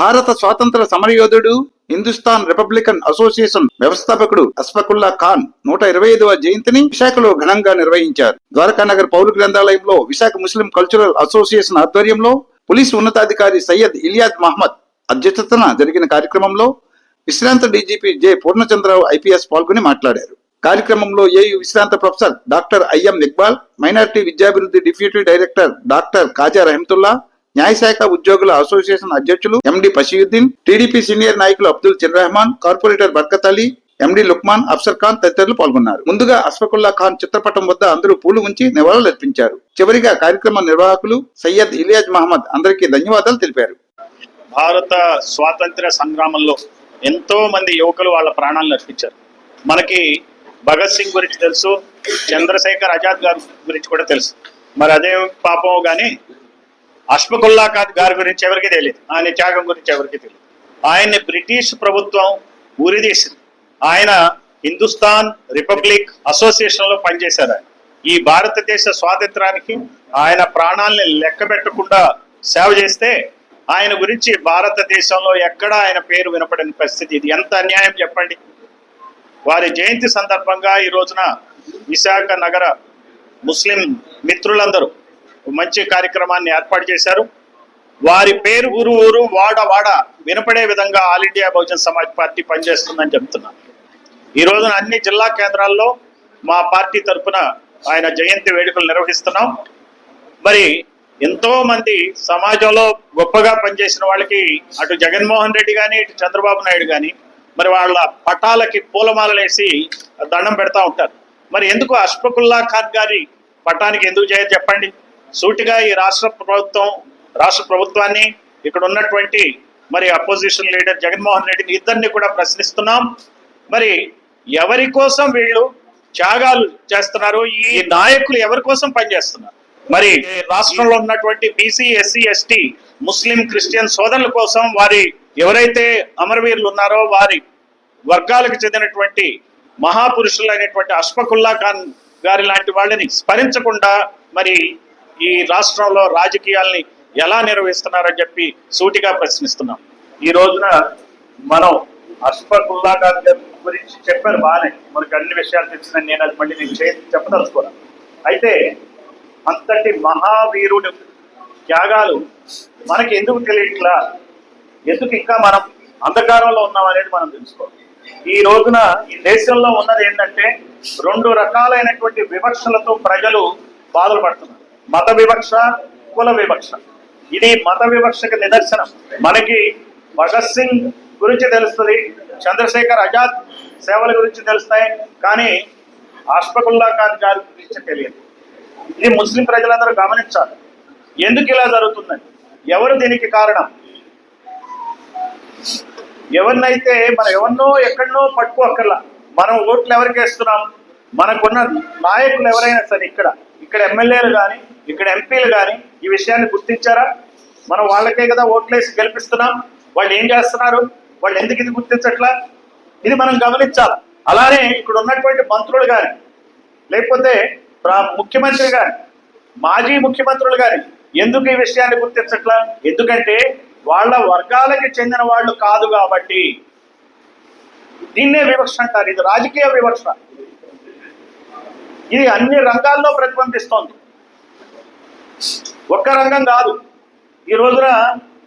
భారత స్వాతంత్ర సమరయోధుడు హిందుస్థాన్ రిపబ్లికన్ అసోసియేషన్ వ్యవస్థాపకుడు అస్ఫకుల్లా ఖాన్ నూట ఇరవై ఐదవ జయంతిని విశాఖలో ఘనంగా నిర్వహించారు. ద్వారకానగర్ పౌరు గ్రంథాలయంలో విశాఖ ముస్లిం కల్చరల్ అసోసియేషన్ ఆధ్వర్యంలో పోలీసు ఉన్నతాధికారి సయ్యద్ ఇలియాద్ మహమ్మద్ అధ్యక్షతన జరిగిన కార్యక్రమంలో విశ్రాంత డీజీపీ జె. పూర్ణచంద్రరావు ఐపీఎస్ పాల్గొని మాట్లాడారు. కార్యక్రమంలో ఏయు విశ్రాంత professor doctor IM Iqbal minority విద్యాభివృద్ధి deputy director doctor Khaja Rahamathulla న్యాయశాఖ ఉద్యోగుల అసోసియేషన్ అధ్యక్షులు ఎండి పషీయుద్దీన్ టీడీపీ సీనియర్ నాయకులు అబ్దుల్ చిన్ రెహమాన్ కార్పొరేటర్ బర్కత్ అలీ ఎండి లుక్మాన్ అఫ్సర్ ఖాన్ తదితరులు పాల్గొన్నారు. ముందుగా అస్ఫకుల్లా ఖాన్ చిత్రపటం వద్ద అందరూ పూలు ఉంచి నివాళులర్పించారు చివరిగా కార్యక్రమ నిర్వాహకులు సయ్యద్ ఇలియాజ్ మహమ్మద్ అందరికీ ధన్యవాదాలు తెలిపారు. భారత స్వాతంత్ర సంగ్రామంలో ఎంతో మంది యువకులు వాళ్ళ ప్రాణాలను అర్పించారు. మనకి భగత్ సింగ్ గురించి తెలుసు చంద్రశేఖర్ ఆజాద్ గారి గురించి కూడా తెలుసు. మరి అదే పాపం కానీ అష్ఫకుల్లా ఖాన్ గారి గురించి ఎవరికి తెలియదు. ఆయన త్యాగం గురించి ఎవరికి తెలియదు. ఆయన్ని బ్రిటిష్ ప్రభుత్వం ఉరిదీసింది ఆయన హిందుస్థాన్ రిపబ్లిక్ అసోసియేషన్లో పనిచేశారు ఆయన. ఈ భారతదేశ స్వాతంత్రానికి ఆయన ప్రాణాలని లెక్క పెట్టకుండా సేవ చేస్తే ఆయన గురించి భారతదేశంలో ఎక్కడా ఆయన పేరు వినపడని పరిస్థితి. ఇది ఎంత అన్యాయం చెప్పండి? వారి జయంతి సందర్భంగా ఈ రోజున విశాఖ నగర ముస్లిం మిత్రులందరూ మంచి కార్యక్రమాన్ని ఏర్పాటు చేశారు. వారి పేరు ఊరు ఊరు వాడ వాడ వినపడే విధంగా all India Bahujan Samaj party పనిచేస్తుందని చెప్తున్నాను ఈ రోజున అన్ని జిల్లా కేంద్రాల్లో మా పార్టీ తరఫున ఆయన జయంతి వేడుకలు నిర్వహిస్తున్నాం. మరి ఎంతో మంది సమాజంలో గొప్పగా పనిచేసిన వాళ్ళకి అటు జగన్మోహన్ రెడ్డి కానీ ఇటు చంద్రబాబు నాయుడు కానీ మరి వాళ్ళ పటాలకి పూలమాలలేసి దండం పెడతా ఉంటారు. మరి ఎందుకు అష్ఫకుల్లా ఖాన్ గారి పటానికి ఎందుకు చేయాలి చెప్పండి? సూటిగా ఈ రాష్ట్ర ప్రభుత్వం రాష్ట్ర ప్రభుత్వాన్ని ఇక్కడ ఉన్నటువంటి మరి అపోజిషన్ లీడర్ జగన్మోహన్ రెడ్డిని ఇద్దరిని కూడా ప్రశ్నిస్తున్నాం. మరి ఎవరి కోసం వీళ్ళు త్యాగాలు చేస్తున్నారు? ఈ నాయకులు ఎవరి కోసం పనిచేస్తున్నారు? మరి రాష్ట్రంలో ఉన్నటువంటి BC SC ST Muslim Christian సోదరుల కోసం వారి ఎవరైతే అమరవీరులు ఉన్నారో వారి వర్గాలకు చెందినటువంటి మహాపురుషులైనటువంటి అష్ఫకుల్లా ఖాన్ గారి లాంటి వాళ్ళని స్మరించకుండా మరి ఈ రాష్ట్రంలో రాజకీయాల్ని ఎలా నిర్వహిస్తున్నారని చెప్పి సూటిగా ప్రశ్నిస్తున్నాం. ఈ రోజున మనం అష్ఫకుల్లా ఖాన్ గారి గురించి చెప్పారు బాగానే. మనకు అన్ని విషయాలు తెలిసిన నేను అది మళ్ళీ నేను చే- చెప్పదలుచుకోను. అయితే అంతటి మహావీరుడు త్యాగాలు మనకి ఎందుకు తెలియట్లా? ఎందుకు ఇంకా మనం అంధకారంలో ఉన్నాం అనేది మనం తెలుసుకోవాలి. ఈ రోజున ఈ దేశంలో ఉన్నది ఏంటంటే రెండు రకాలైనటువంటి వివక్షలతో ప్రజలు బాధలు పడుతున్నారు. మత వివక్ష కుల వివక్ష. ఇది మత వివక్షకు నిదర్శనం. మనకి భగత్ సింగ్ గురించి తెలుస్తుంది చంద్రశేఖర్ ఆజాద్ సేవల గురించి తెలుస్తాయి కానీ అష్ఫకుల్లా ఖాన్ గారి గురించి తెలియదు. ఇది ముస్లిం ప్రజలందరూ గమనించాలి. ఎందుకు ఇలా జరుగుతుందని? ఎవరు దీనికి కారణం? ఎవరినైతే మనం ఎవరినో ఎక్కడనో పట్టుకోక్కర్లా మనం ఓట్లు ఎవరికి వేస్తున్నాం? మనకున్న నాయకులు ఎవరైనా సరే ఇక్కడ ఇక్కడ ఎమ్మెల్యేలు కానీ ఇక్కడ ఎంపీలు కానీ ఈ విషయాన్ని గుర్తించారా? మనం వాళ్ళకే కదా ఓట్లేసి గెలిపిస్తున్నాం. వాళ్ళు ఏం చేస్తున్నారు? వాళ్ళు ఎందుకు ఇది గుర్తించట్లా? ఇది మనం గమనించాలి. అలానే ఇక్కడ ఉన్నటువంటి మంత్రులు కానీ లేకపోతే ముఖ్యమంత్రి కానీ మాజీ ముఖ్యమంత్రులు కానీ ఎందుకు ఈ విషయాన్ని గుర్తించట్లా? ఎందుకంటే వాళ్ళ వర్గాలకి చెందిన వాళ్ళు కాదు కాబట్టి. దీన్నే వివక్ష అంటారు. ఇది రాజకీయ వివక్ష. ఇది అన్ని రంగాల్లో ప్రతిబింబిస్తోంది. ఒక్క రంగం కాదు. ఈ రోజున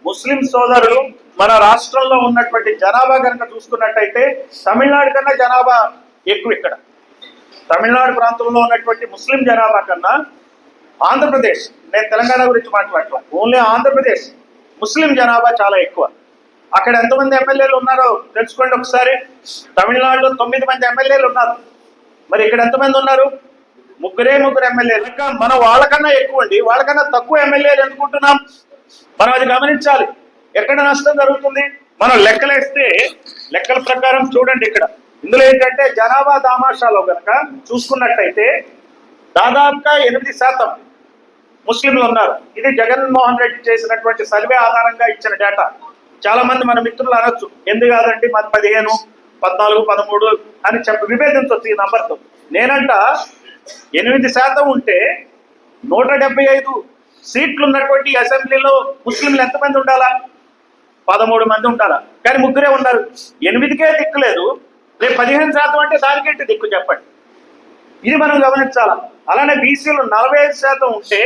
ముస్లిం సోదరులు మన రాష్ట్రంలో ఉన్నటువంటి జనాభా కనుక చూసుకున్నట్టయితే తమిళనాడు కన్నా జనాభా ఎక్కువ ఇక్కడ. తమిళనాడు ప్రాంతంలో ఉన్నటువంటి ముస్లిం జనాభా కన్నా ఆంధ్రప్రదేశ్ నేను తెలంగాణ గురించి మాట్లాడటం ఓన్లీ ఆంధ్రప్రదేశ్ ముస్లిం జనాభా చాలా ఎక్కువ. అక్కడ ఎంతమంది ఎమ్మెల్యేలు ఉన్నారో తెలుసుకోండి ఒకసారి. తమిళనాడులో తొమ్మిది మంది ఎమ్మెల్యేలు ఉన్నారు. మరి ఇక్కడ ఎంతమంది ఉన్నారు? ముగ్గురే ముగ్గురు ఎమ్మెల్యేలు. ఇంకా మనం వాళ్ళకన్నా ఎక్కువ అండి. వాళ్ళకన్నా తక్కువ ఎమ్మెల్యేలు ఎందుకుంటున్నాం? మనం అది గమనించాలి. ఎక్కడ నష్టం జరుగుతుంది? మనం లెక్కలేస్తే లెక్కల ప్రకారం చూడండి ఇక్కడ. ఇందులో ఏంటంటే జనాభా దామాషాలో కనుక చూసుకున్నట్టయితే దాదాపుగా ఎనిమిది శాతం ముస్లింలు ఉన్నారు. ఇది జగన్మోహన్ రెడ్డి చేసినటువంటి సర్వే ఆధారంగా ఇచ్చిన డేటా చాలా మంది మన మిత్రులు అనొచ్చు. ఎందుకు కాదండి? మన పదిహేను పద్నాలుగు పదమూడు అని చెప్పి విభేదించవచ్చు ఈ నంబర్తో నేనంట ఎనిమిది శాతం ఉంటే నూట డెబ్బై ఐదు సీట్లు ఉన్నటువంటి అసెంబ్లీలో ముస్లింలు ఎంతమంది ఉండాలా? పదమూడు మంది ఉంటారా కానీ ముగ్గురే ఉన్నారు. ఎనిమిదికే దిక్కు లేదు రేపు పదిహేను శాతం అంటే దానికేంటి దిక్కు చెప్పండి? ఇది మనం గమనించాలా? అలానే బీసీలు నలభై ఐదు శాతం ఉంటే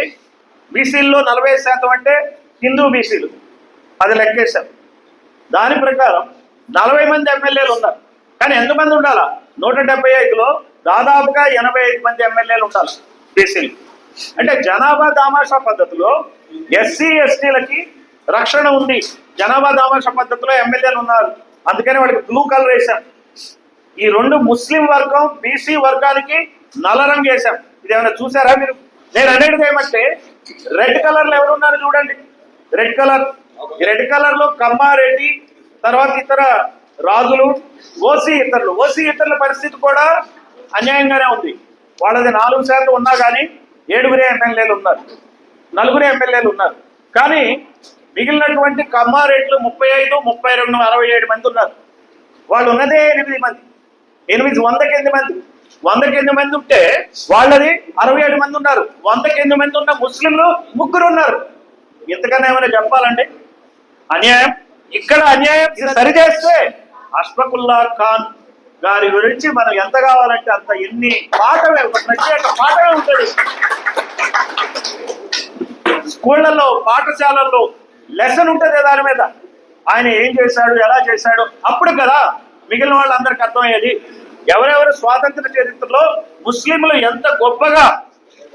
బీసీల్లో నలభై ఐదు శాతం అంటే హిందూ బీసీలు. అది లెక్కేశాం. దాని ప్రకారం నలభై మంది ఎమ్మెల్యేలు ఉన్నారు. కానీ ఎంతమంది ఉండాలా? నూట డెబ్బై ఐదులో దాదాపుగా ఎనభై ఐదు మంది ఎమ్మెల్యేలు ఉండాలి బీసీలు. అంటే జనాభా దామాషా పద్ధతిలో ఎస్సీ ఎస్టీలకి రక్షణ ఉంది. జనాభా దామాషా పద్ధతిలో ఎమ్మెల్యేలు ఉన్నారు. అందుకని వాళ్ళకి బ్లూ కలర్ వేశాం. ఈ రెండు ముస్లిం వర్గం బీసీ వర్గానికి నల్ల రంగు వేశాం. ఇది ఏమైనా చూసారా మీరు? నేను అనేది ఏమంటే రెడ్ కలర్లో చూడండి. Red colour. రెడ్ కలర్లో కమ్మారెడ్డి తర్వాత ఇతర రాజులు ఓసీ ఇతరులు. ఓసీ ఇతరుల పరిస్థితి కూడా అన్యాయంగానే ఉంది. వాళ్ళది నాలుగు శాతం ఉన్నా కానీ ఏడుగురే ఎమ్మెల్యేలు ఉన్నారు. నలుగురే ఎమ్మెల్యేలు ఉన్నారు. కానీ మిగిలినటువంటి కమ్మారెడ్లు ముప్పై ఐదు ముప్పై రెండు అరవై ఏడు మంది ఉన్నారు. వాళ్ళు ఉన్నదే ఎనిమిది మంది. ఎనిమిది వందకి ఎనిమిది మంది. వందకి ఎనిమిది మంది ఉంటే వాళ్ళది అరవై ఏడు మంది ఉన్నారు. వందకి ఎనిమిది మంది ఉన్న ముస్లింలు ముగ్గురు ఉన్నారు. ఇంతకన్నా ఏమైనా చెప్పాలండి? అన్యాయం. ఇక్కడ అన్యాయం సరిచేస్తే అష్ఫకుల్లా ఖాన్ గారి గురించి మనం ఎంత కావాలంటే అంత ఎన్ని పాఠమే ఒక ప్రత్యేక పాఠమే ఉంటుంది. స్కూళ్ళల్లో పాఠశాలల్లో లెసన్ ఉంటుంది దాని మీద. ఆయన ఏం చేశాడు ఎలా చేశాడు? అప్పుడు కదా మిగిలిన వాళ్ళందరికీ అర్థమయ్యేది. ఎవరెవరు స్వాతంత్ర చరిత్రలో ముస్లింలు ఎంత గొప్పగా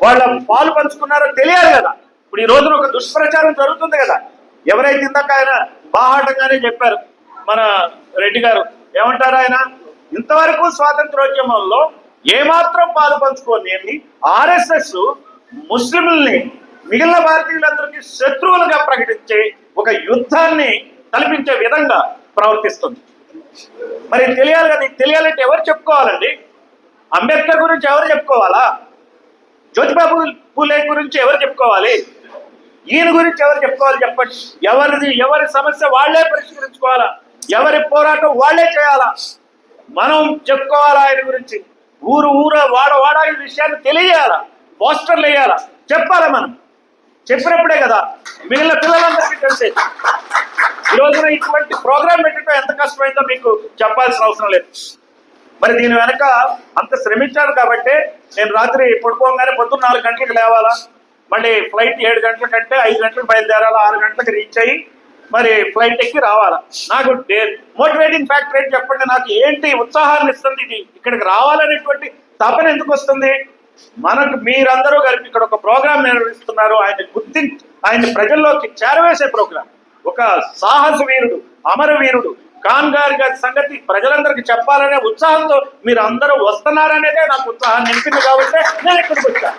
వాళ్ళ పాలు పంచుకున్నారో తెలియాలి కదా. ఇప్పుడు ఈ రోజున ఒక దుష్ప్రచారం జరుగుతుంది కదా. ఎవరైతే ఇందాక ఆయన బాహాటంగానే చెప్పారు మన రెడ్డి గారు. ఏమంటారు ఆయన? ఇంతవరకు స్వాతంత్రోద్యమంలో ఏమాత్రం పాలు పంచుకోలేని ఆర్ఎస్ఎస్ ముస్లింల్ని మిగిలిన భారతీయులందరికీ శత్రువులుగా ప్రకటించే ఒక యుద్ధాన్ని కల్పించే విధంగా ప్రవర్తిస్తుంది. మరి తెలియాలి కదా తెలియాలంటే ఎవరు చెప్పుకోవాలండి? అంబేద్కర్ గురించి ఎవరు చెప్పుకోవాలా? జ్యోతిబాబు పూలే గురించి ఎవరు చెప్పుకోవాలి? ఈయన గురించి ఎవరు చెప్పుకోవాలి చెప్పండి? ఎవరిది ఎవరి సమస్య వాళ్ళే పరిష్కరించుకోవాలా? ఎవరి పోరాటం వాళ్ళే చేయాలా? మనం చెప్పుకోవాలా ఆయన గురించి. ఊరు ఊర వాడ వాడ ఈ విషయాన్ని తెలియజేయాలా? పోస్టర్లు వేయాలా? చెప్పాలా మనం? చెప్పినప్పుడే కదా మిగిలిన పిల్లలందరికీ తెలిసేది ఈ రోజున ఇటువంటి ప్రోగ్రామ్ పెట్టడం ఎంత కష్టమైందో మీకు చెప్పాల్సిన అవసరం లేదు. మరి దీని వెనక అంత శ్రమించాను కాబట్టి నేను రాత్రి పడుకోగానే పొద్దున్న నాలుగు గంటలకు లేవాలా? మళ్ళీ ఫ్లైట్ ఏడు గంటల కంటే ఐదు గంటలకు బయలుదేరాలా? ఆరు గంటలకు రీచ్ అయ్యి మరి ఫ్లైట్ ఎక్కి రావాలా? నాకు మోటివేటింగ్ ఫ్యాక్టర్ ఏంటి చెప్పండి? నాకు ఏంటి ఉత్సాహాన్ని ఇస్తుంది ఇది? ఇక్కడికి రావాలనేటువంటి తపన ఎందుకు వస్తుంది? మనకు మీరందరూ కలిపి ఇక్కడ ఒక ప్రోగ్రామ్ నిర్వహిస్తున్నారు. ఆయన గుర్తింపు ఆయన ప్రజల్లోకి చేరవేసే ప్రోగ్రామ్ ఒక సాహస వీరుడు అమరవీరుడు కాన్గారి గారి గారి సంగతి ప్రజలందరికీ చెప్పాలనే ఉత్సాహంతో మీరు అందరూ వస్తున్నారనేదే నాకు ఉత్సాహాన్ని నింపింది కాబట్టి నేను ఇక్కడికి వచ్చాను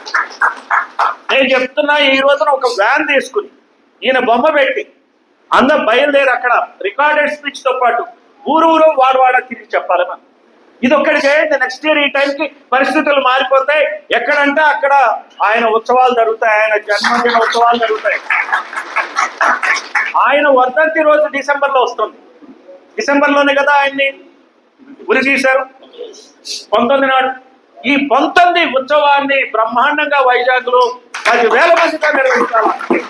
నేను చెప్తున్నా ఈ రోజున ఒక వ్యాన్ తీసుకుని ఈయన బొమ్మ పెట్టి అందరం బయలుదేరి అక్కడ రికార్డెడ్ స్పీచ్తో పాటు ఊరు ఊరు వాడు వాడ తిరిగి చెప్పాలి మనం. ఇది ఒక్కటి చేయండి నెక్స్ట్ ఇయర్ ఈ టైంకి పరిస్థితులు మారిపోతాయి. ఎక్కడంటే అక్కడ ఆయన ఉత్సవాలు జరుగుతాయి ఆయన జన్మదిన ఉత్సవాలు జరుగుతాయి. ఆయన వర్ధంతి రోజు డిసెంబర్లో వస్తుంది. డిసెంబర్లోనే కదా ఆయన్ని ఉరి తీశారు పంతొమ్మిది నాడు ఈ పంతొమ్మిది ఉత్సవాన్ని బ్రహ్మాండంగా వైజాగ్లో పది వేల మందిగా నిర్వహించాలి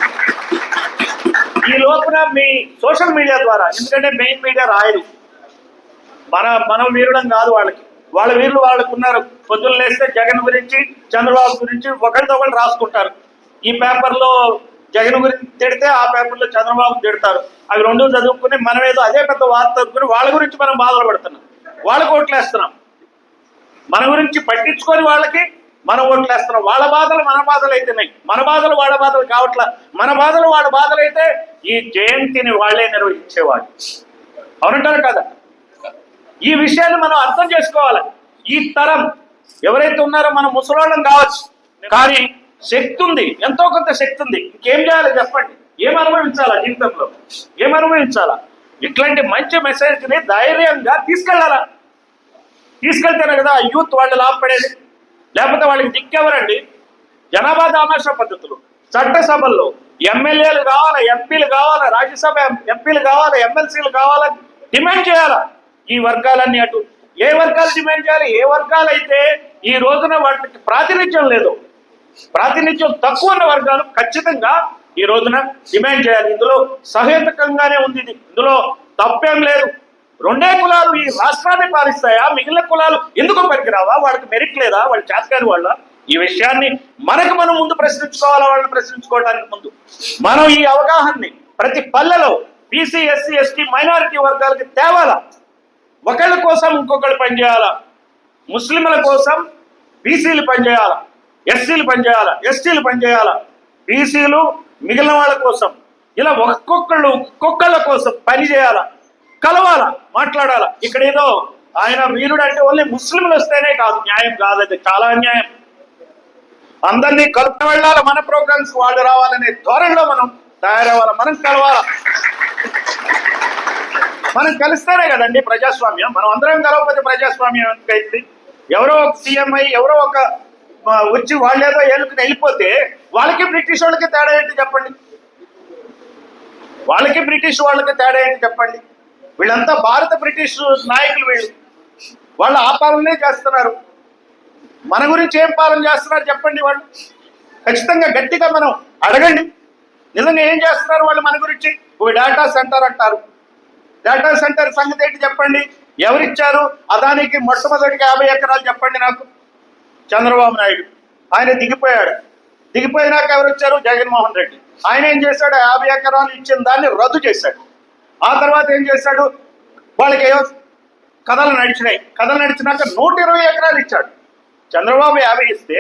కూడా మీ సోషల్ మీడియా ద్వారా ఎందుకంటే మెయిన్ మీడియా రాయదు మన మనం వీరడం కాదు వాళ్ళకి. వాళ్ళ వీరులు వాళ్ళకు ఉన్నారు. పొద్దున్న లేస్తే జగన్ గురించి చంద్రబాబు గురించి ఒకరితో ఒకరు రాసుకుంటారు. ఈ పేపర్లో జగన్ గురించి తిడితే ఆ పేపర్లో చంద్రబాబు తిడతారు. అవి రెండు చదువుకుని మనం ఏదో అదే పెద్ద వార్త చదువుకుని వాళ్ళ గురించి మనం బాధలు పడుతున్నాం. వాళ్ళకి ఓట్లేస్తున్నాం. మన గురించి పట్టించుకొని వాళ్ళకి మనం ఓట్లేస్తున్నాం వాళ్ళ బాధలు మన బాధలు అయితేనాయి మన బాధలు వాళ్ళ బాధలు కావట్లా. మన బాధలు వాళ్ళ బాధలు అయితే ఈ జయంతిని వాళ్ళే నిర్వహించేవాళ్ళు. అవునంటారు కదా? ఈ విషయాన్ని మనం అర్థం చేసుకోవాలి. ఈ తరం ఎవరైతే ఉన్నారో మనం ముసలోళ్ళం కావచ్చు. కానీ శక్తి ఉంది. ఎంతో కొంత శక్తి ఉంది. ఇంకేం చేయాలి చెప్పండి. ఏం అనుభవించాలా జీవితంలో? ఏం అనుభవించాలా? ఇట్లాంటి మంచి మెసేజ్ని ధైర్యంగా తీసుకెళ్ళాలా? తీసుకెళ్తేనే కదా యూత్ వాళ్ళు లాభపడేది. లేకపోతే వాళ్ళకి దిక్కెవరండి? జనాభా దామాషా పద్ధతులు. చట్టసభల్లో ఎమ్మెల్యేలు కావాలా ఎంపీలు కావాలా రాజ్యసభ ఎంపీలు కావాలా ఎమ్మెల్సీలు కావాలా డిమాండ్ చేయాలా? ఈ వర్గాలన్నీ అటు ఏ వర్గాలు డిమాండ్ చేయాలి? ఏ వర్గాలు అయితే ఈ రోజున వాటికి ప్రాతినిధ్యం లేదు. ప్రాతినిధ్యం తక్కువ ఉన్న వర్గాలు ఖచ్చితంగా ఈ రోజున డిమాండ్ చేయాలి. ఇందులో సహేతుకంగానే ఉంది ఇది. ఇందులో తప్పేం లేదు. రెండే కులాలు ఈ రాష్ట్రాన్ని పాలిస్తాయా? మిగిలిన కులాలు ఎందుకు పనికిరావా? వాళ్ళకి మెరిట్ లేదా? వాళ్ళు చేతకాని వాళ్ళ? ఈ విషయాన్ని మనకు మనం ముందు ప్రశ్నించుకోవాలా? వాళ్ళని ప్రశ్నించుకోవడానికి ముందు. మనం ఈ అవగాహనని ప్రతి పల్లెలో బీసీ ఎస్సీ ఎస్టీ మైనారిటీ వర్గాలకి తేవాలా? ఒకళ్ళ కోసం ఇంకొకళ్ళు పనిచేయాలా? ముస్లింల కోసం బీసీలు పనిచేయాలా? ఎస్సీలు పనిచేయాలా? ఎస్టీలు పనిచేయాలా? బీసీలు మిగిలిన వాళ్ళ కోసం. ఇలా ఒక్కొక్కళ్ళు ఒక్కొక్కళ్ళ కోసం పని చేయాలా కలవాలా మాట్లాడాలా? ఇక్కడ ఏదో ఆయన వీరుడు అంటే ఓన్లీ ముస్లింలు వస్తేనే కాదు న్యాయం కాదు అది చాలా అన్యాయం. అందరినీ కలుపు వెళ్ళాలి మన ప్రోగ్రామ్స్ వాళ్ళు రావాలనే ధోరణిలో మనం తయారవ్వాలి మనం కలవాలా? మనం కలిస్తేనే కదండి ప్రజాస్వామ్యం మనం అందరం కలవకపోతే ప్రజాస్వామ్యం ఎందుకైంది? ఎవరో ఒక సీఎం ఎవరో ఒక వచ్చి వాళ్ళేదో ఏలుకుని వెళ్ళిపోతే వాళ్ళకి బ్రిటిష్ వాళ్ళకి తేడా ఏంటి చెప్పండి? వాళ్ళకి బ్రిటిష్ వాళ్ళకి తేడా ఏంటి చెప్పండి? వీళ్ళంతా భారత బ్రిటిష్ నాయకులు వీళ్ళు. వాళ్ళు ఆ పాలనే చేస్తున్నారు. మన గురించి ఏం పాలన చేస్తున్నారు చెప్పండి వాళ్ళు. ఖచ్చితంగా గట్టిగా మనం అడగండి. నిజంగా ఏం చేస్తున్నారు వాళ్ళు మన గురించి? ఒక డేటా సెంటర్ అంటారు. డేటా సెంటర్ సంగతి ఏంటి చెప్పండి? ఎవరిచ్చారు? అదానికి మొట్టమొదటిగా యాభై ఎకరాలు చెప్పండి నాకు. చంద్రబాబు నాయుడు. ఆయన దిగిపోయాడు. దిగిపోయినాక ఎవరు వచ్చారు జగన్మోహన్ రెడ్డి. ఆయన ఏం చేశాడు? యాభై ఎకరాలు ఇచ్చిన దాన్ని రద్దు చేశాడు. ఆ తర్వాత ఏం చేశాడు? వాళ్ళకి ఏదో కథలు నడిచినాయి. కథలు నడిచినాక నూట ఇరవై ఎకరాలు ఇచ్చాడు. చంద్రబాబు యాభై ఇస్తే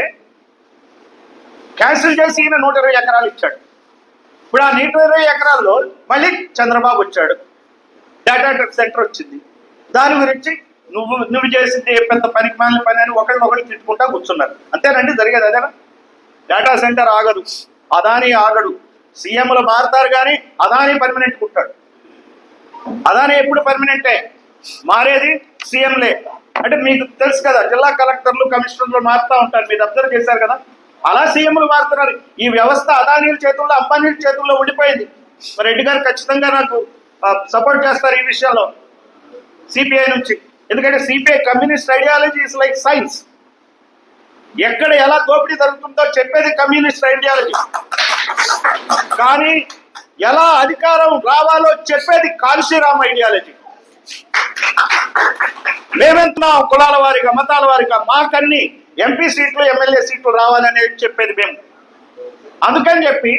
క్యాన్సిల్ చేసి ఈయన నూట ఇరవై ఎకరాలు ఇచ్చాడు. ఇప్పుడు ఆ నూట ఇరవై ఎకరాల్లో మళ్ళీ చంద్రబాబు వచ్చాడు. డేటా సెంటర్ వచ్చింది. దాని గురించి నువ్వు నువ్వు చేసింది ఏ పెద్ద పనికి మాలిన పని అని ఒకళ్ళు ఒకళ్ళు తిట్టుకుంటా కూర్చున్నారు. అంతేనండి? జరిగేది అదేనా? డేటా సెంటర్ ఆగదు. అదాని ఆగడు. సీఎంలు మారుతారు కానీ అదాని పర్మనెంట్ ఉంటాడు. అదాని ఎప్పుడు పర్మనెంటే మారేది సీఎంలే అంటే మీకు తెలుసు కదా జిల్లా కలెక్టర్లు కమిషనర్లు మారుతూ ఉంటారు. మీరు అబ్జర్వ్ చేశారు కదా? అలా సీఎంలు మారుతున్నారు. ఈ వ్యవస్థ అదానీల చేతుల్లో అంబానీల చేతుల్లో ఉండిపోయింది. మరి రెడ్డి గారు ఖచ్చితంగా నాకు సపోర్ట్ చేస్తారు ఈ విషయంలో. సిపిఐ నుంచి. ఎందుకంటే CPI communist ideology is like science ఎక్కడ ఎలా దోపిడీ జరుగుతుందో చెప్పేది కమ్యూనిస్ట్ ఐడియాలజీ కానీ ఎలా అధికారం రావాలో చెప్పేది కాల్షీరామ్ ఐడియాలజీ మేమెంతున్నాం కులాల వారిగా మతాల వారిగా మాకన్ని ఎంపీ సీట్లు ఎమ్మెల్యే సీట్లు రావాలనేది చెప్పేది మేము. అందుకని చెప్పి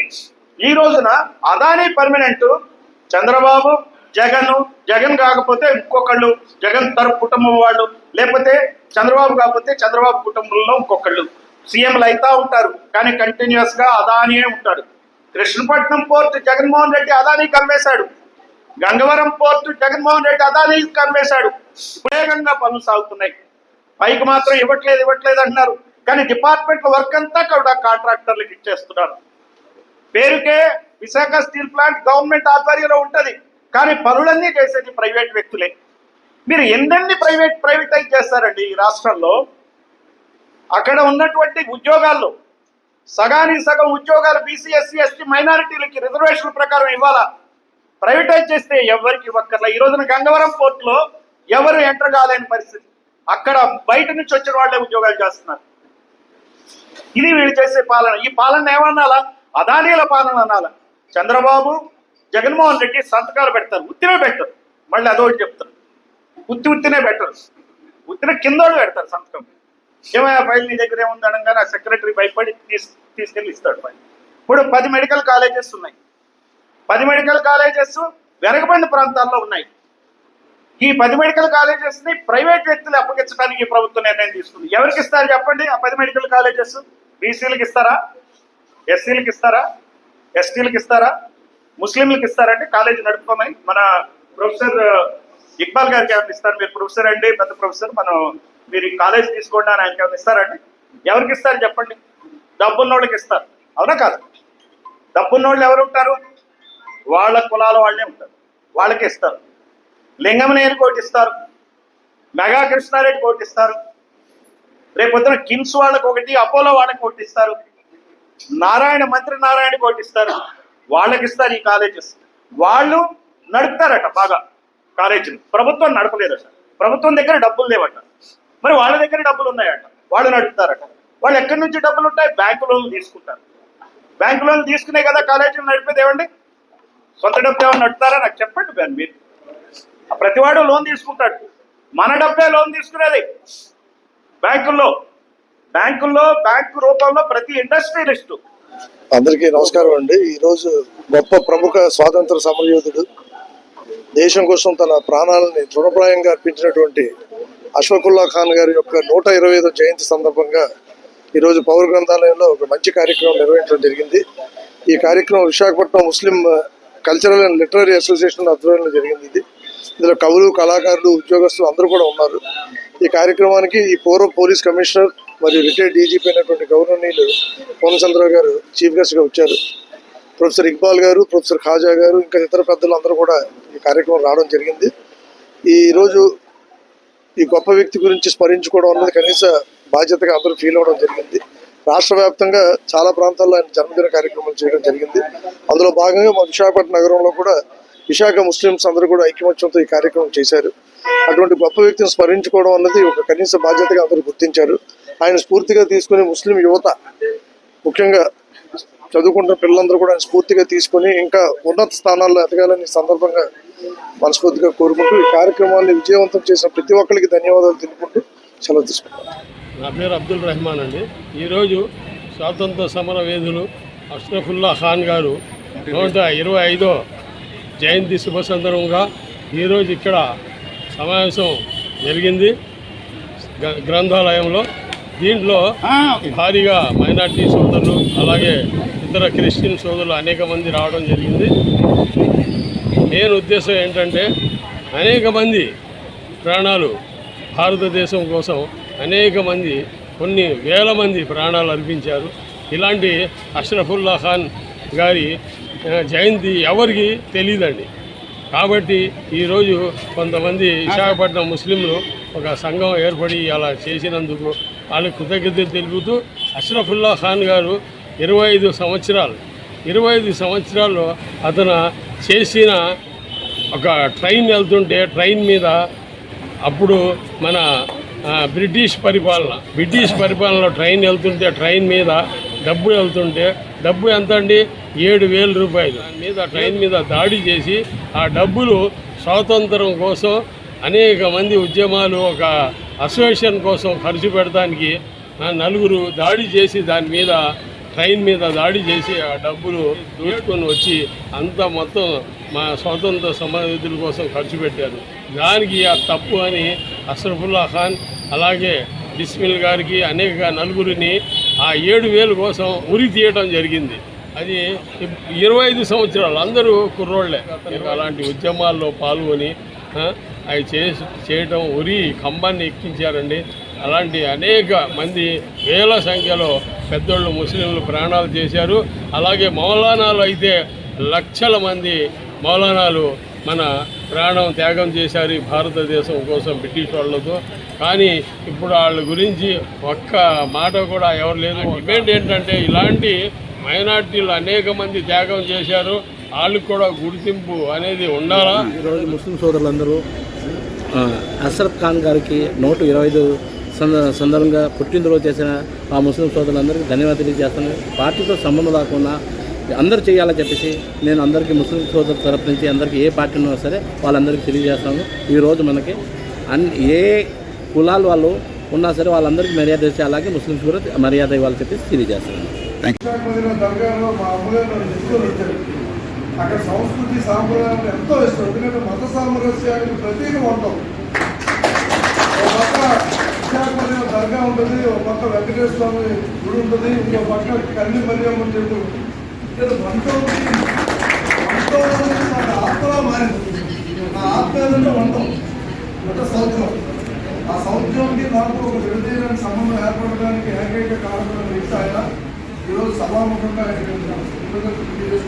ఈ రోజున అదానీ పర్మనెంట్ చంద్రబాబు జగన్ జగన్ కాకపోతే ఇంకొకళ్ళు జగన్ తరపు కుటుంబం వాళ్ళు లేకపోతే చంద్రబాబు కాకపోతే చంద్రబాబు కుటుంబంలో ఇంకొకళ్ళు. సీఎంలు అవుతా ఉంటారు కానీ కంటిన్యూస్గా అదానియే ఉంటాడు కృష్ణపట్నం పోర్టు జగన్మోహన్ రెడ్డి అదానీకి అమ్మేశాడు గంగవరం పోర్టు జగన్మోహన్ రెడ్డి అదానీ అమ్మేశాడు వేగంగా పనులు సాగుతున్నాయి. పైకి మాత్రం ఇవ్వట్లేదు ఇవ్వట్లేదు అంటున్నారు. కానీ డిపార్ట్మెంట్ వర్క్ అంతా కూడా కాంట్రాక్టర్లకు ఇచ్చేస్తున్నారు. పేరుకే విశాఖ స్టీల్ ప్లాంట్ గవర్నమెంట్ ఆధ్వర్యంలో ఉంటుంది. కానీ పనులన్నీ చేసేది ప్రైవేట్ వ్యక్తులే. మీరు ఎన్నెన్ని ప్రైవేట్ ప్రైవేటైజ్ చేస్తారండి ఈ రాష్ట్రంలో? అక్కడ ఉన్నటువంటి ఉద్యోగాల్లో సగానికి సగం ఉద్యోగాలు బీసీ ఎస్సీ ఎస్టీ మైనారిటీలకి రిజర్వేషన్ ప్రకారం ఇవ్వాలా? ప్రైవేటైజ్ చేస్తే ఎవరికి ఇవ్వక్కర్లా. ఈ రోజున గంగవరం పోర్టులో ఎవరు ఎంటర్ కాలేని పరిస్థితి. అక్కడ బయట నుంచి వచ్చిన వాళ్ళే ఉద్యోగాలు చేస్తున్నారు. ఇది వీళ్ళు చేసే పాలన. ఈ పాలన ఏమన్నాలా? అదానీల పాలన అనాలా చంద్రబాబు జగన్మోహన్ రెడ్డి సంతకాలు పెడతారు. ఉత్తినే పెట్టరు. మళ్ళీ అదోటి చెప్తారు. ఉత్తి ఉత్తినే పెట్టరు. ఉత్తిన కిందోడు పెడతారు సంతకం. ఏమయ్యా ఫైల్ నీ దగ్గర ఏముంది అనగానే ఆ సెక్రటరీ భయపడి తీసు తీసుకెళ్ళి ఇస్తాడు ఫైల్. ఇప్పుడు పది మెడికల్ కాలేజెస్ ఉన్నాయి. పది మెడికల్ కాలేజెస్ వెనకబడిన ప్రాంతాల్లో ఉన్నాయి. ఈ పది మెడికల్ కాలేజెస్ని ప్రైవేట్ వ్యక్తులు అప్పగించడానికి ప్రభుత్వం నిర్ణయం తీసుకుంది. ఎవరికి ఇస్తారు చెప్పండి ఆ పది మెడికల్ కాలేజెస్? బీసీలకు ఇస్తారా? ఎస్సీలకు ఇస్తారా? ఎస్టీలకు ఇస్తారా? ముస్లింలకు ఇస్తారంటే కాలేజీ నడుపుకోమని మన ప్రొఫెసర్ ఇక్బాల్ గారికి ఏమైనా ఇస్తారు? మీరు ప్రొఫెసర్ అండి పెద్ద ప్రొఫెసర్ మనం మీరు ఈ కాలేజ్ తీసుకోండి అని ఆయనకి ఏమైనా ఇస్తారండి? ఎవరికి ఇస్తారు చెప్పండి? డబ్బున్నోళ్ళకి ఇస్తారు. అవునా కాదు? డబ్బున్నోళ్ళు ఎవరు ఉంటారు? వాళ్ళ కులాల వాళ్ళే ఉంటారు. వాళ్ళకి ఇస్తారు. లింగమనేని కోటి ఇస్తారు. మెగా కృష్ణారెడ్డి కోటి ఇస్తారు. రేపొద్దున కిమ్స్ వాళ్ళకి ఒకటి అపోలో వాళ్ళకి ఒకటి ఇస్తారు. నారాయణ మంత్రి నారాయణ కోటి ఇస్తారు. వాళ్ళకి ఇస్తారు ఈ కాలేజెస్ వాళ్ళు నడుపుతారట బాగా. కాలేజీలు ప్రభుత్వం నడపలేదట. ప్రభుత్వం దగ్గర డబ్బులు లేవట. మరి వాళ్ళ దగ్గర డబ్బులు ఉన్నాయట. వాళ్ళు నడుపుతారట. వాళ్ళు ఎక్కడి నుంచి డబ్బులు ఉంటాయి? బ్యాంకు లోన్లు తీసుకుంటారు. బ్యాంకు లోన్ తీసుకునే కదా కాలేజీలు నడిపేది ఏమండి? సొంత డబ్బు ఏమైనా నడుపుతారా? నాకు చెప్పండి బ్యాన్ మీరు. ప్రతివాడు లోన్ తీసుకుంటాడు. మన డబ్బే లోన్ తీసుకునేది. బ్యాంకుల్లో. బ్యాంకుల్లో బ్యాంకు రూపంలో ప్రతి ఇండస్ట్రియలిస్ట్. అందరికీ నమస్కారం అండి. ఈరోజు గొప్ప ప్రముఖ స్వాతంత్ర సమరయోధుడు దేశం కోసం తన ప్రాణాలని తృణప్రాయంగా అర్పించినటువంటి అష్ఫకుల్లా ఖాన్ గారి యొక్క నూట ఇరవై ఐదో జయంతి సందర్భంగా ఈరోజు పౌర గ్రంథాలయంలో ఒక మంచి కార్యక్రమం నిర్వహించడం జరిగింది. ఈ కార్యక్రమం Visakhapatnam Muslim cultural and literary association ఆధ్వర్యంలో జరిగింది ఇది. ఇందులో కవులు కళాకారులు ఉద్యోగస్తులు అందరూ కూడా ఉన్నారు. ఈ కార్యక్రమానికి ఈ పూర్వ పోలీస్ కమిషనర్ మరియు రిటైర్డ్ డీజీపీ అయినటువంటి గౌరవనీయులు పూర్ణచంద్ర గారు చీఫ్ గెస్ట్గా వచ్చారు. ప్రొఫెసర్ ఇక్బాల్ గారు ప్రొఫెసర్ ఖాజా గారు ఇంకా ఇతర పెద్దలు అందరూ కూడా ఈ కార్యక్రమం రావడం జరిగింది. ఈరోజు ఈ గొప్ప వ్యక్తి గురించి స్మరించుకోవడం అన్నది కనీస బాధ్యతగా అందరూ ఫీల్ అవ్వడం జరిగింది. రాష్ట్ర వ్యాప్తంగా చాలా ప్రాంతాల్లో ఆయన జన్మదిన కార్యక్రమాలు చేయడం జరిగింది. అందులో భాగంగా మా విశాఖపట్నం నగరంలో కూడా విశాఖ ముస్లింస్ అందరూ కూడా ఐక్యమత్యంతో ఈ కార్యక్రమం చేశారు. అటువంటి గొప్ప వ్యక్తిని స్మరించుకోవడం అన్నది ఒక కనీస బాధ్యతగా అందరూ గుర్తించారు. ఆయన స్ఫూర్తిగా తీసుకుని ముస్లిం యువత ముఖ్యంగా చదువుకుంటున్న పిల్లలందరూ కూడా ఆయన స్ఫూర్తిగా తీసుకొని ఇంకా ఉన్నత స్థానాల్లో ఎదగాలని సందర్భంగా మనస్ఫూర్తిగా కోరుకుంటూ ఈ కార్యక్రమాన్ని విజయవంతం చేసిన ప్రతి ఒక్కరికి ధన్యవాదాలు తెలుపుకుంటూ సెలవు తీసుకుంటాను నా పేరు అబ్దుల్ రెహమాన్ అండి. ఈరోజు స్వాతంత్ర సమర వేధులు అష్రఫుల్లా ఖాన్ గారు నూట ఇరవై ఐదో జయంతి శుభ సందర్భంగా ఈరోజు ఇక్కడ సమావేశం జరిగింది. గ- గ్రంథాలయంలో దీంట్లో భారీగా మైనార్టీ సోదరులు అలాగే ఇతర క్రిస్టియన్ సోదరులు అనేక మంది రావడం జరిగింది. నేను ఉద్దేశం ఏంటంటే అనేక మంది ప్రాణాలు భారతదేశం కోసం అనేక మంది కొన్ని వేల మంది ప్రాణాలు అర్పించారు. ఇలాంటి అష్రఫుల్లా ఖాన్ గారి జయంతి ఎవరికి తెలియదండి కాబట్టి ఈరోజు కొంతమంది విశాఖపట్నం ముస్లింలు ఒక సంఘం ఏర్పడి అలా చేసినందుకు వాళ్ళకి కృతజ్ఞతలు తెలుపుతూ అష్రఫుల్లా ఖాన్ గారు ఇరవై ఐదు సంవత్సరాలు ఇరవై ఐదు సంవత్సరాల్లో అతను చేసిన ఒక ట్రైన్ వెళ్తుంటే ట్రైన్ మీద అప్పుడు మన బ్రిటిష్ పరిపాలన బ్రిటిష్ పరిపాలనలో ట్రైన్ వెళ్తుంటే ట్రైన్ మీద డబ్బు వెళ్తుంటే డబ్బు ఎంత అండి ఏడు వేల రూపాయలు. దాని మీద ట్రైన్ మీద దాడి చేసి ఆ డబ్బులు స్వాతంత్రం కోసం అనేక మంది ఉద్యమాలు ఒక అసోసియేషన్ కోసం ఖర్చు పెడటానికి నలుగురు దాడి చేసి దాని మీద ట్రైన్ మీద దాడి చేసి ఆ డబ్బులు దోచుకొని వచ్చి అంతా మొత్తం మా స్వాతంత్ర సమరయోధుల కోసం ఖర్చు పెట్టారు. దానికి ఆ తప్పు అని అష్రఫుల్లా ఖాన్ అలాగే బిస్మిల్ గారికి అనేక నలుగురిని ఆ ఏడు వేలు కోసం ఉరి తీయటం జరిగింది. అది ఇరవై ఐదు సంవత్సరాలు. అందరూ కుర్రోళ్ళే అలాంటి ఉద్యమాల్లో పాల్గొని అవి చేసి చేయటం ఉరి కంబాన్ని ఎక్కించారండి. అలాంటి అనేక మంది వేల సంఖ్యలో పెద్దోళ్ళు ముస్లింలు ప్రాణాలు చేశారు. అలాగే మౌలానాలు అయితే లక్షల మంది మౌలానాలు మన ప్రాణం త్యాగం చేశారు ఈ భారతదేశం కోసం బ్రిటిష్ వాళ్ళతో. కానీ ఇప్పుడు వాళ్ళ గురించి ఒక్క మాట కూడా ఎవరు లేదు. డిమాండ్ ఏంటంటే ఇలాంటి మైనార్టీలు అనేక మంది త్యాగం చేశారు. వాళ్ళకి కూడా గుర్తింపు అనేది ఉండాలా? ఈరోజు ముస్లిం సోదరులందరూ ఆ, అష్రఫ్ ఖాన్ గారికి నూట ఇరవై ఐదు సంద సందర్భంగా పుట్టినరోజు చేసిన ఆ ముస్లిం సోదరులందరికీ ధన్యవాదాలు తెలియజేస్తాను పార్టీతో సంబంధం లేకుండా అందరూ చేయాలని చెప్పేసి నేను అందరికీ ముస్లిం సోదరు తరపు నుంచి అందరికీ ఏ పార్టీ ఉన్నా సరే వాళ్ళందరికీ తెలియజేస్తాను. ఈరోజు మనకి అన్ ఏ కులాలు వాళ్ళు ఉన్నా సరే వాళ్ళందరికీ మర్యాద ఇచ్చి అలాగే ముస్లింస్ కూడా మర్యాద ఇవ్వాలని చెప్పేసి తెలియజేస్తాను విశాఖపట్నం దర్గాలో అక్కడ సంస్కృతి సాంప్రదాయాలు ఎంతో ఇష్టం. ఎందుకంటే మత సామరస్యానికి ప్రతీక ఉంటాం ఒక పక్క విశాఖపట్నం దర్గా ఉంటుంది ఒక పక్క వెంకటేశ్వర స్వామి గుడి ఉంటుంది ఇంకో పక్క కన్ని మరియమ్మ చెట్టు ఇక్కడ వంటం వంటం నాకు ఆత్మలా మారింది. నా ఆత్మ ఏదంటే వంటం ఒక సౌత్యం ఆ సంవత్సరానికి నాకు ఒక విడదీయడానికి సంబంధం ఏర్పడడానికి ఏకైక కారణం వ్యక్తి ఆయన. ఈరోజు సభాముఖంగా ఆయన కృతజ్ఞతలు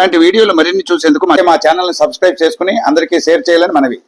ఇలాంటి వీడియోలు మరిన్ని చూసేందుకు మా ఛానల్ సబ్స్క్రైబ్ చేసుకుని అందరికీ షేర్ చేయాలని మనవి.